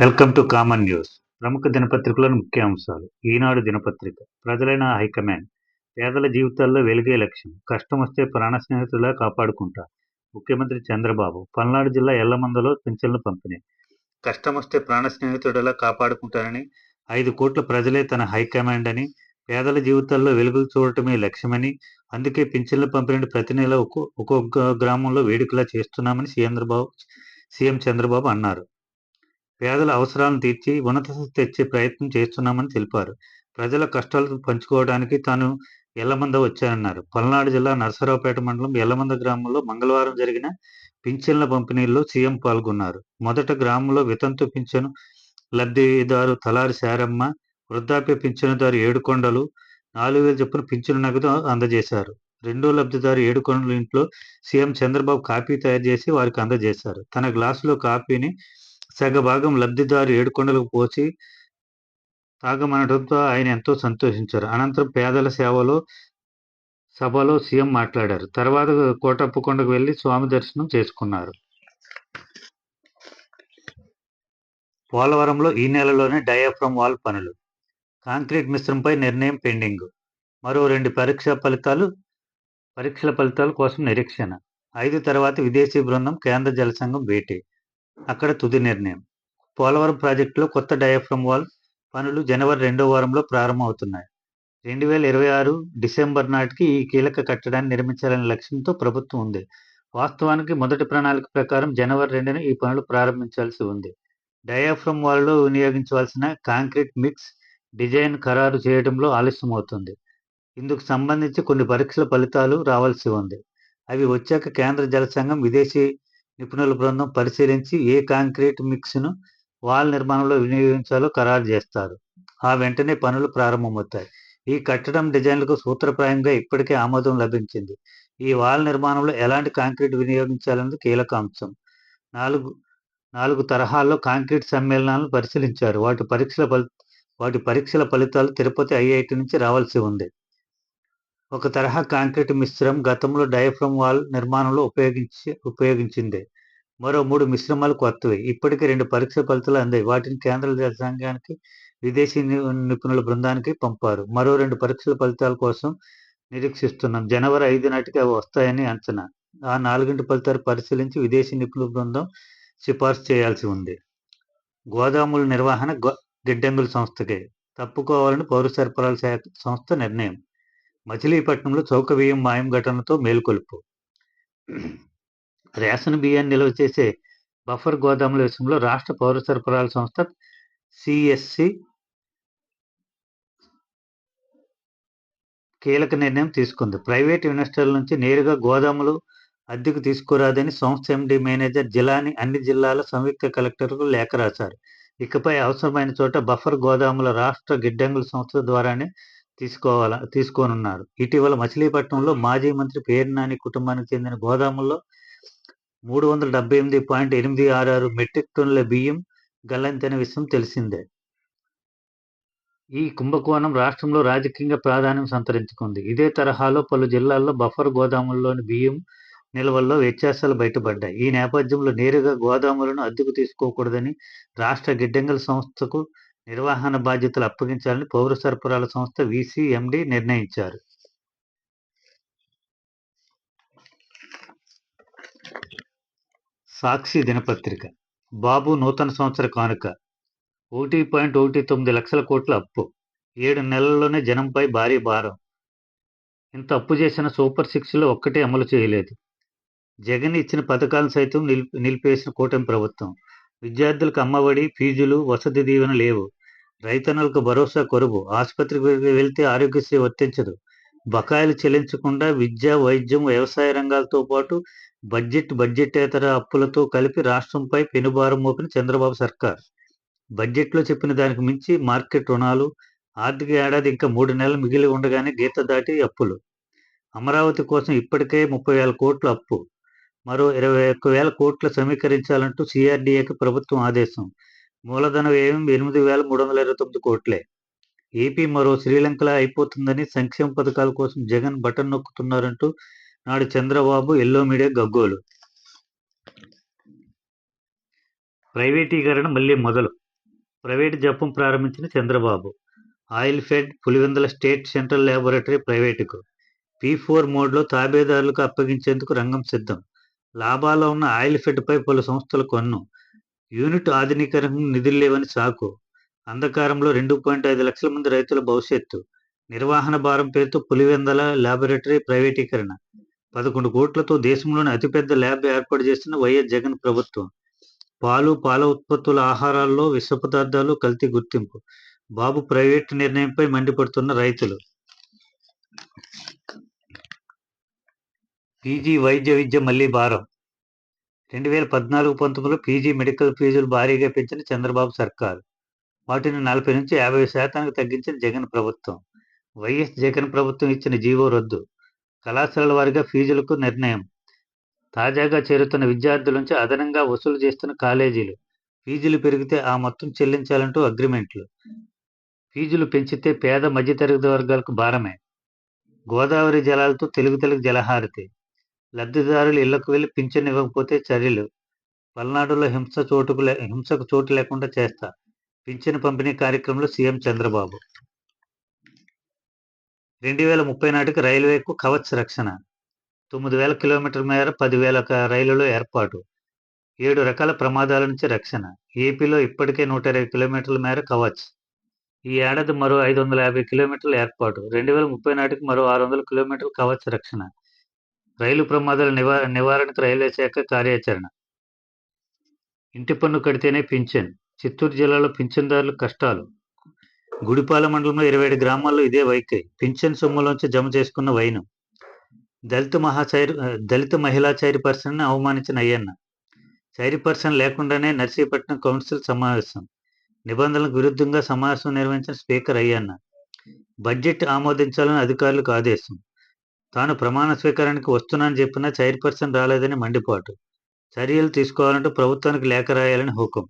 Welcome to common news. ప్రముఖ దినపత్రికలోని ముఖ్య అంశాలు ఈనాడు దినపత్రిక. ప్రజలైన హైకమాండ్ పేదల జీవితాల్లో వెలిగే లక్ష్యం కష్టం వస్తే ప్రాణ స్నేహితులా కాపాడుకుంటా ముఖ్యమంత్రి చంద్రబాబు పల్నాడు జిల్లా ఎల్లమందలో పింఛన్లు పంపిణీ. కష్టం వస్తే ప్రాణ స్నేహితుడిలా కాపాడుకుంటానని ఐదు కోట్ల ప్రజలే తన హైకమాండ్ అని పేదల జీవితాల్లో వెలుగులు చూడటమే లక్ష్యమని అందుకే పింఛన్ల పంపిణీ ప్రతి నెల ఒక్కొక్క గ్రామంలో వేడుకలా చేస్తున్నామని సీఎం చంద్రబాబు సీఎం చంద్రబాబు అన్నారు. పేదల అవసరాలను తీర్చి ఉన్నత తెచ్చే ప్రయత్నం చేస్తున్నామని తెలిపారు. ప్రజల కష్టాలు పంచుకోవడానికి తాను ఎల్లమంద వచ్చానన్నారు. పల్నాడు జిల్లా నరసరావుపేట మండలం ఎల్లమంద గ్రామంలో మంగళవారం జరిగిన పింఛన్ల పంపిణీలో సీఎం పాల్గొన్నారు. మొదట గ్రామంలో వితంతు పింఛను లబ్ధిదారు తలారి శారమ్మ వృద్ధాప్య పింఛనుదారు ఏడుకొండలు నాలుగు వేల చొప్పున పింఛను నగదు అందజేశారు. రెండో లబ్ధిదారు ఏడుకొండల ఇంట్లో సీఎం చంద్రబాబు కాపీ తయారు చేసి వారికి అందజేశారు. తన గ్లాసులో కాపీని సగభాగం లబ్ధిదారు ఏడుకొండలకు పోసి తాగమనడంతో ఆయన ఎంతో సంతోషించారు. అనంతరం పేదల సేవలో సభలో సీఎం మాట్లాడారు. తర్వాత కోటప్పకొండకు వెళ్ళి స్వామి దర్శనం చేసుకున్నారు. పోలవరంలో ఈ నెలలోనే డయాఫ్రమ్ వాల్ పనులు. కాంక్రీట్ మిశ్రమంపై నిర్ణయం పెండింగ్. మరో రెండు పరీక్ష ఫలితాలు పరీక్షల ఫలితాల కోసం నిరీక్షణ. ఐదు తర్వాత విదేశీ బృందం కేంద్ర జల సంఘం భేటీ. అక్కడ తుది నిర్ణయం. పోలవరం ప్రాజెక్టులో కొత్త డయాఫ్రమ్ వాల్ పనులు జనవరి రెండో వారంలో ప్రారంభమవుతున్నాయి. రెండు వేల ఇరవై ఆరు డిసెంబర్ నాటికి ఈ కీలక కట్టడాన్ని నిర్మించాలనే లక్ష్యంతో ప్రభుత్వం ఉంది. వాస్తవానికి మొదటి ప్రణాళిక ప్రకారం జనవరి రెండున ఈ పనులు ప్రారంభించాల్సి ఉంది. డయాఫ్రమ్ వాల్లో వినియోగించవలసిన కాంక్రీట్ మిక్స్ డిజైన్ ఖరారు చేయడంలో ఆలస్యం అవుతుంది ఇందుకు సంబంధించి కొన్ని పరీక్షల ఫలితాలు రావాల్సి ఉంది. అవి వచ్చాక కేంద్ర జల సంఘం విదేశీ నిపుణుల బృందం పరిశీలించి ఏ కాంక్రీట్ మిక్స్ను వాల్ నిర్మాణంలో వినియోగించాలో ఖరారు చేస్తారు. ఆ వెంటనే పనులు ప్రారంభమవుతాయి. ఈ కట్టడం డిజైన్లకు సూత్రప్రాయంగా ఇప్పటికే ఆమోదం లభించింది. ఈ వాల్ నిర్మాణంలో ఎలాంటి కాంక్రీట్ వినియోగించాలన్నది కీలక అంశం. నాలుగు నాలుగు తరహాల్లో కాంక్రీట్ సమ్మేళనాలను పరిశీలించారు. వాటి పరీక్షల ఫలి వాటి పరీక్షల ఫలితాలు తిరుపతి ఐఐటి నుంచి రావాల్సి ఉంది. ఒక తరహా కాంక్రీట్ మిశ్రమం గతంలో డయాఫ్రమ్ వాల్ నిర్మాణంలో ఉపయోగించి ఉపయోగించిందే. మరో మూడు మిశ్రమాలు కొత్తవి ఇప్పటికే రెండు పరీక్ష ఫలితాలు అందాయి. వాటిని కేంద్ర జల సంఘానికి విదేశీ నిపుణుల బృందానికి పంపారు. మరో రెండు పరీక్షల ఫలితాల కోసం నిరీక్షిస్తున్నాం. జనవరి ఐదు నాటికి అవి వస్తాయని అంచనా. ఆ నాలుగింటి ఫలితాలు పరిశీలించి విదేశీ నిపుణుల బృందం సిఫార్సు చేయాల్సి ఉంది. గోదాముల నిర్వహణ గిడ్డంగుల సంస్థకే. తప్పుకోవాలని పౌర సరఫరాల శాఖ సంస్థ నిర్ణయం. మచిలీపట్నంలో చౌక వ్యయం మాయం ఘటనతో మేల్కొలుపు. రేషన్ బియ్యాన్ని నిల్వ చేసే బఫర్ గోదాముల విషయంలో రాష్ట్ర పౌర సరఫరాల సంస్థ సిఎస్సి కీలక నిర్ణయం తీసుకుంది. ప్రైవేట్ ఇన్వెస్టర్ల నుంచి నేరుగా గోదాములు అద్దెకు తీసుకురాదని సంస్థ ఎండి మేనేజర్ జిలాని అన్ని జిల్లాల సంయుక్త కలెక్టర్కు లేఖ రాశారు. ఇకపై అవసరమైన చోట బఫర్ గోదాముల రాష్ట్ర గిడ్డంగుల సంస్థ ద్వారానే తీసుకోవాల తీసుకోనున్నారు. ఇటీవల మచిలీపట్నంలో మాజీ మంత్రి పేరు నాని కుటుంబానికి చెందిన గోదాముల్లో మూడు వందల డెబ్బై ఎనిమిది పాయింట్ ఎనిమిది ఆరు ఆరు మెట్రిక్ టన్నుల బియ్యం గల్లంతైన విషయం తెలిసిందే. ఈ కుంభకోణం రాష్ట్రంలో రాజకీయంగా ప్రాధాన్యం సంతరించుకుంది. ఇదే తరహాలో పలు జిల్లాల్లో బఫర్ గోదాముల్లోని బియ్యం నిల్వల్లో వ్యత్యాసాలు బయటపడ్డాయి. ఈ నేపథ్యంలో నేరుగా గోదాములను అద్దెకు తీసుకోకూడదని రాష్ట్ర గిడ్డంగుల సంస్థకు నిర్వహణ బాధ్యతలు అప్పగించాలని పౌర సరఫరాల సంస్థ విసిఎండి నిర్ణయించారు. సాక్షి దినపత్రిక. బాబు నూతన సంవత్సర కానుక. ఒకటి పాయింట్ ఒకటి తొమ్మిది లక్షల కోట్ల అప్పు. ఏడు నెలల్లోనే జనంపై భారీ భారం. ఇంత అప్పు చేసిన సూపర్ సిక్స్లో ఒక్కటే అమలు చేయలేదు. జగన్ ఇచ్చిన పథకాలను సైతం నిలిపి నిలిపేసిన కూటమి ప్రభుత్వం. విద్యార్థులకు అమ్మఒడి ఫీజులు వసతి దీవెన లేవు. రైతన్నలకు భరోసా కొరువు. ఆసుపత్రికి వెళ్తే ఆరోగ్యశ్రీ వర్తించదు. బకాయిలు చెల్లించకుండా విద్య వైద్యం వ్యవసాయ రంగాలతో పాటు బడ్జెట్ బడ్జెటేతర అప్పులతో కలిపి రాష్ట్రంపై పెనుభారం మోపిన చంద్రబాబు సర్కార్. బడ్జెట్లో చెప్పిన దానికి మించి మార్కెట్ రుణాలు ఆర్థిక ఏడాది ఇంకా మూడు నెలలు మిగిలి ఉండగానే గీత దాటి అప్పులు. అమరావతి కోసం ఇప్పటికే ముప్పై వేల కోట్ల అప్పు. మరో ఇరవై ఒక్క వేల కోట్లు సమీకరించాలంటూ సిఆర్డీఏకి ప్రభుత్వం ఆదేశం. మూలధన వ్యయం ఎనిమిది వేల మూడు వందల ఇరవై తొమ్మిది కోట్లే. ఏపీ మరో శ్రీలంకలా అయిపోతుందని సంక్షేమ పథకాల కోసం జగన్ బటన్ నొక్కుతున్నారంటూ నాడు చంద్రబాబు ఎల్లో మీడియా గగ్గోలు. ప్రైవేటీకరణ మళ్ళీ మొదలు. ప్రైవేటు జపం ప్రారంభించిన Chandrababu. Oil fed Pulivendula state central laboratory ప్రైవేటుకు. P four మోడ్లో తాబేదారులకు అప్పగించేందుకు రంగం సిద్ధం. లాభాల్లో ఉన్న ఆయిల్ ఫెడ్పై పలు సంస్థల కొన్ను. యూనిట్ ఆధునీకరణకు నిధులు లేవని సాకు. అంధకారంలో రెండు పాయింట్ ఐదు లక్షల మంది రైతుల భవిష్యత్తు. నిర్వహణ భారం పేరుతో పులివెందల ల్యాబొరేటరీ ప్రైవేటీకరణ. పదకొండు కోట్లతో దేశంలోని అతిపెద్ద ల్యాబ్ ఏర్పాటు చేసిన వైఎస్ జగన్ ప్రభుత్వం. పాలు పాల ఉత్పత్తుల ఆహారాల్లో విష పదార్థాలు కల్తీ గుర్తింపు. బాబు ప్రైవేట్ నిర్ణయంపై మండిపడుతున్న రైతులు. పీజీ వైద్య విద్య మళ్ళీ భారం. రెండు వేల పద్నాలుగు పంతొమ్మిదిలో పీజీ మెడికల్ ఫీజులు భారీగా పెంచిన చంద్రబాబు సర్కారు. వాటిని నలభై నుంచి యాభై శాతానికి తగ్గించిన జగన్ ప్రభుత్వం. వైఎస్ జగన్ ప్రభుత్వం ఇచ్చిన జీవో రద్దు కళాశాలల వారిగా ఫీజులకు నిర్ణయం. తాజాగా చేరుతున్న విద్యార్థుల నుంచి అదనంగా వసూలు చేస్తున్న కాలేజీలు. ఫీజులు పెరిగితే ఆ మొత్తం చెల్లించాలంటూ అగ్రిమెంట్లు. ఫీజులు పెంచితే పేద మధ్యతరగతి వర్గాలకు భారమే. గోదావరి జలాలతో తెలుగు తెలుగు జలహారతి. లబ్ధిదారులు ఇళ్ళకు వెళ్ళి పింఛన్ ఇవ్వకపోతే చర్యలు. పల్నాడులో హింస చోటుకు హింసకు చోటు లేకుండా చేస్తా. పింఛన్ పంపిణీ కార్యక్రమంలో సీఎం చంద్రబాబు. రెండు వేల ముప్పై నాటికి రైల్వేకు కవచ్ రక్షణ. తొమ్మిది వేల కిలోమీటర్ల మేర పదివేల రైలులో ఏర్పాటు. ఏడు రకాల ప్రమాదాల నుంచి రక్షణ. ఏపీలో ఇప్పటికే నూట ఇరవై కిలోమీటర్ల మేర కవచ్. ఈ ఏడాది మరో ఐదు వందల యాభై కిలోమీటర్ల ఏర్పాటు. రెండు వేల ముప్పై నాటికి మరో ఆరు వందల కిలోమీటర్ల కవచ్ రక్షణ. రైలు ప్రమాదాల నివా నివారణకు రైల్వే శాఖ కార్యాచరణ. ఇంటి పన్ను కడితేనే పింఛన్. చిత్తూరు జిల్లాలో పింఛన్దారులు కష్టాలు. గుడిపాల మండలంలో ఇరవై ఏడు గ్రామాల్లో ఇదే వైఖరి. పింఛన్ సొమ్ములోంచి జమ చేసుకున్న వైను. దళిత మహాచైర్ దళిత మహిళా చైర్పర్సన్ అవమానించిన అయ్యన్న. చైర్పర్సన్ లేకుండానే నర్సీపట్నం కౌన్సిల్ సమావేశం. నిబంధనలకు విరుద్ధంగా సమావేశం నిర్వహించిన స్పీకర్ అయ్యన్న. బడ్జెట్ ఆమోదించాలని అధికారులకు ఆదేశం. తాను ప్రమాణ స్వీకారానికి వస్తున్నానని చెప్పినా చైర్పర్సన్ రాలేదని మండిపాటు. చర్యలు తీసుకోవాలంటూ ప్రభుత్వానికి లేఖ రాయాలని హుకం.